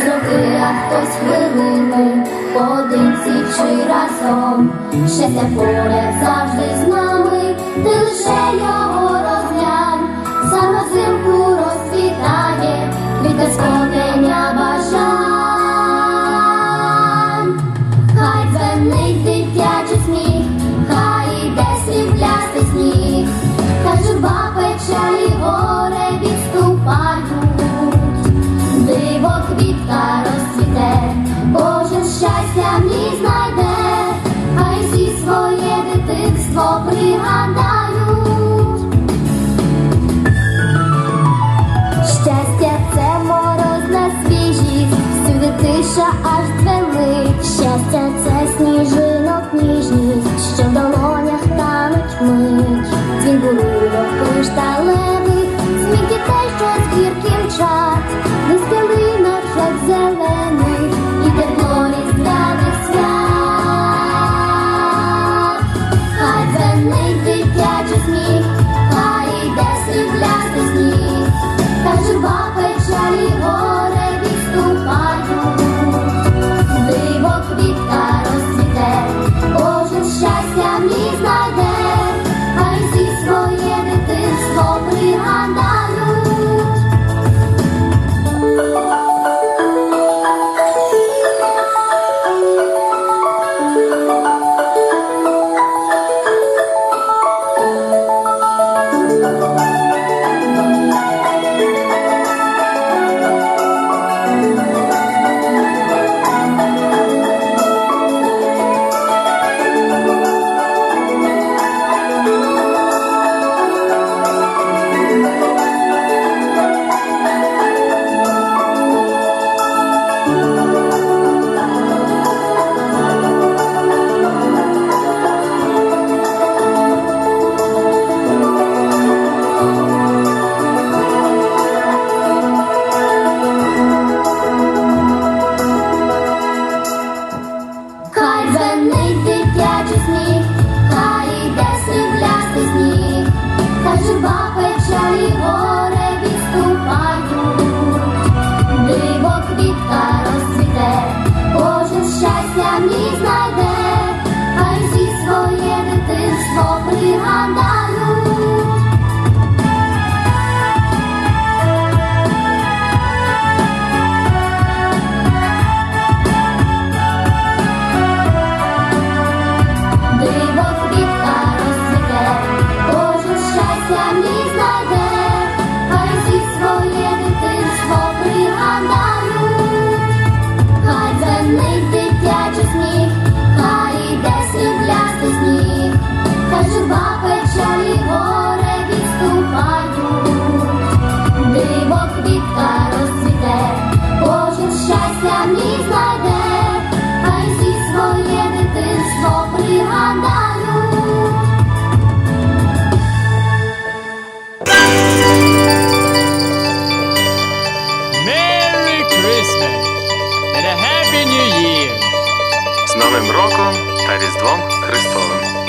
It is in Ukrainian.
роки, а хтось хвилини, одинці чи разом, щастя поряд завжди з нами, ти лише його роз. feliz Christmas and a Happy New Year! З Новим роком та Різдвом Христовим!